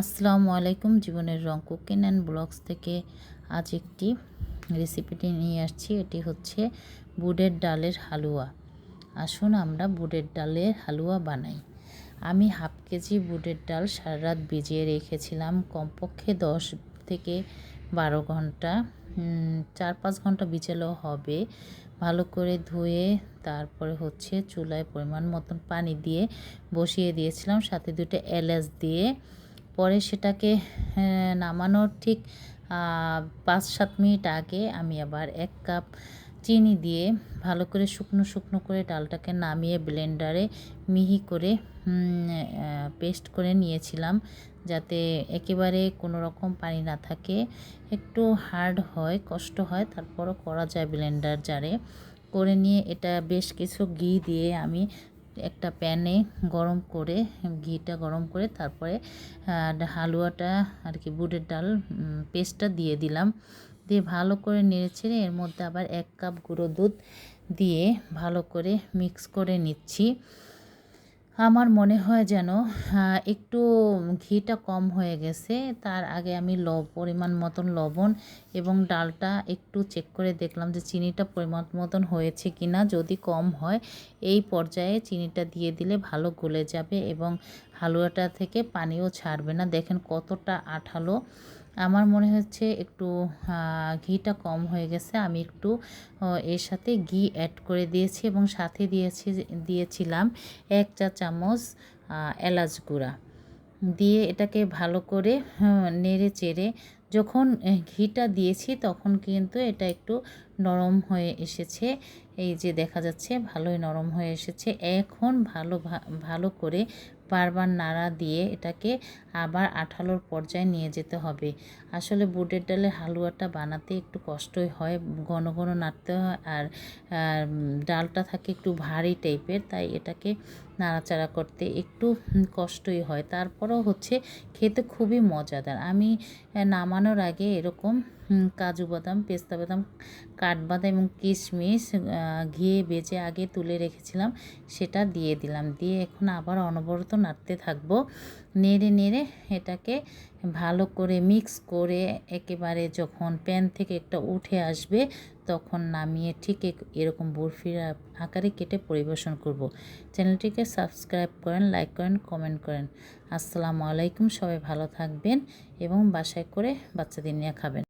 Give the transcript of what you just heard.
আসসালামু আলাইকুম। জীবনের রং কুকিং অ্যান্ড ব্লগস থেকে আজ একটি রেসিপিটি নিয়ে আসছি। এটি হচ্ছে বুটের ডালের হালুয়া। আসুন আমরা বুটের ডালের হালুয়া বানাই। আমি হাফ কেজি বুটের ডাল সারা রাত ভিজিয়ে রেখেছিলাম। কমপক্ষে দশ থেকে বারো ঘণ্টা চার পাঁচ ঘণ্টা বিচেলেও হবে। ভালো করে ধুয়ে তারপরে হচ্ছে চুলায় পরিমাণ মতন পানি দিয়ে বসিয়ে দিয়েছিলাম। সাথে দুটো এলাচ দিয়ে পরে সেটাকে নামানোর ঠিক পাঁচ সাত মিনিট আগে আমি আবার এক কাপ চিনি দিয়ে ভালো করে শুকনো শুকনো করে ডালটাকে নামিয়ে ব্লেন্ডারে মিহি করে পেস্ট করে নিয়েছিলাম যাতে একেবারে কোনো রকম পানি না থাকে। একটু হার্ড হয়, কষ্ট হয়, তারপরও করা যায় ব্লেন্ডার জারে। করে নিয়ে এটা বেশ কিছু ঘি দিয়ে আমি একটা প্যানে গরম করে, ঘিটা গরম করে তারপরে হালুয়াটা আর কি বুটের ডাল পেস্টটা দিয়ে দিলাম। দিয়ে ভালো করে নেড়েছেড়ে এর মধ্যে আবার এক কাপ গুঁড়ো দুধ দিয়ে ভালো করে মিক্স করে নিচ্ছি। আমার মনে হয় যেন একটু ঘিটা কম হয়ে গেছে। তার আগে আমি ল, পরিমাণ মতন লবণ এবং ডালটা একটু চেক করে দেখলাম যে চিনিটা পরিমাণ মতন হয়েছে কি না যদি কম হয়, এই পর্যায়ে চিনিটা দিয়ে দিলে ভালো গলে যাবে এবং হালুয়াটা থেকে পানিও ছাড়বে না। দেখেন কতটা আঠালো আমার মনে হচ্ছে একটু ঘিটা কম হয়ে গেছে। আমি একটু এর সাথে ঘি অ্যাড করে দিয়েছি এবং সাথে দিয়েছি, দিয়েছিলাম এক চা চামচ এলাচ গুঁড়া। দিয়ে এটাকে ভালো করে নেড়ে চেড়ে যখন ঘিটা দিয়েছি তখন কিন্তু এটা একটু নরম হয়ে এসেছে। এই যে দেখা যাচ্ছে ভালোই নরম হয়ে এসেছে। এখন ভালো ভালো করে বারবার নাড়া দিয়ে এটাকে আবার আঠালোর পর্যায়ে নিয়ে যেতে হবে। আসলে বুটের ডালের হালুয়াটা বানাতে একটু কষ্টই হয়। ঘন ঘন নাড়তে হয় আর ডালটা থাকে একটু ভারী টাইপের, তাই এটাকে নাড়াচাড়া করতে একটু কষ্টই হয়। তারপরেও হচ্ছে খেতে খুবই মজাদার। আমি নামানোর আগে এরকম কাজু বাদাম, পেস্তা বাদাম, কাঠবাদাম এবং কিশমিশ ঘিয়ে বেজে আগে তুলে রেখেছিলাম। সেটা দিয়ে দিলাম। দিয়ে এখন আবার অনবরত নাড়তে থাকব। নেড়ে নেড়ে এটাকে ভালো করে মিক্স করে একেবারে যখন প্যান থেকে একটা উঠে আসবে, তখন নামিয়ে ঠিক এরকম বরফির আকারে কেটে পরিবেশন করব। চ্যানেলটিকে সাবস্ক্রাইব করেন, লাইক করেন, কমেন্ট করেন। আসসালামু আলাইকুম, সবাই ভালো থাকবেন এবং বাসায় করে বাচ্চাদের নিয়ে খাবেন।